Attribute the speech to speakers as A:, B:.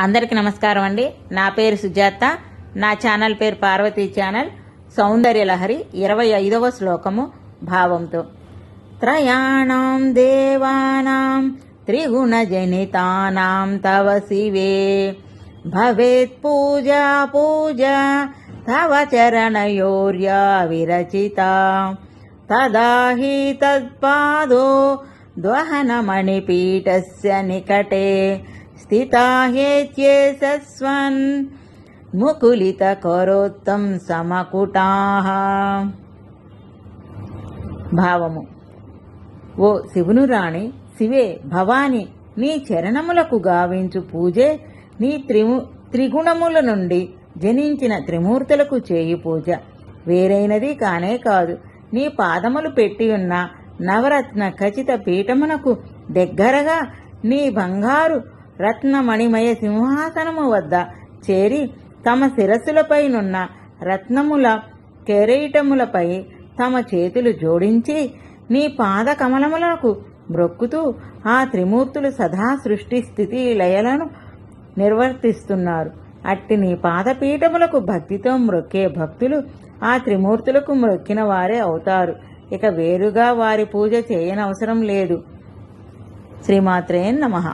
A: అందరికి నమస్కారం అండి. నా పేరు సుజాత. నా ఛానల్ పేరు పార్వతీ ఛానల్. సౌందర్య లహరి ఇరవై ఐదవ శ్లోకము భావంతో. త్రయాణం దేవానాం త్రిగుణజనితానాం తవ శివే. భవేత్ పూజా పూజా తవ చరణయోర్యా విరచిత. తదా హి తత్పాదో ద్వహనమణిపీఠస్య నికటే. స్థితా హ్యేత్యేసస్వన్ ముకులిత కరోత్తం సమకుటాహ భావము ఓ శివును రాణి శివే భవాని నీ చరణములకు గావించు పూజే నీ త్రిము త్రిగుణముల నుండి జనించిన త్రిమూర్తులకు చేయి పూజ. వేరైనది కానే కాదు నీ పాదములు పెట్టి ఉన్న నవరత్న ఖచ్చిత పీఠమునకు దగ్గరగా నీ బంగారు రత్నమణిమయ సింహాసనము వద్ద చేరి తమ శిరస్సులపైనున్న రత్నముల కెరీటములపై తమ చేతులు జోడించి నీ పాద కమలములకు మ్రొక్కుతూ ఆ త్రిమూర్తులు సదా సృష్టి స్థితి లయలను నిర్వర్తిస్తున్నారు. అట్టి నీ పాదపీఠములకు భక్తితో మ్రొక్కే భక్తులు ఆ త్రిమూర్తులకు మ్రొక్కిన వారే అవుతారు. ఇక వేరుగా వారి పూజ చేయనవసరం లేదు. శ్రీమాత్రే నమః.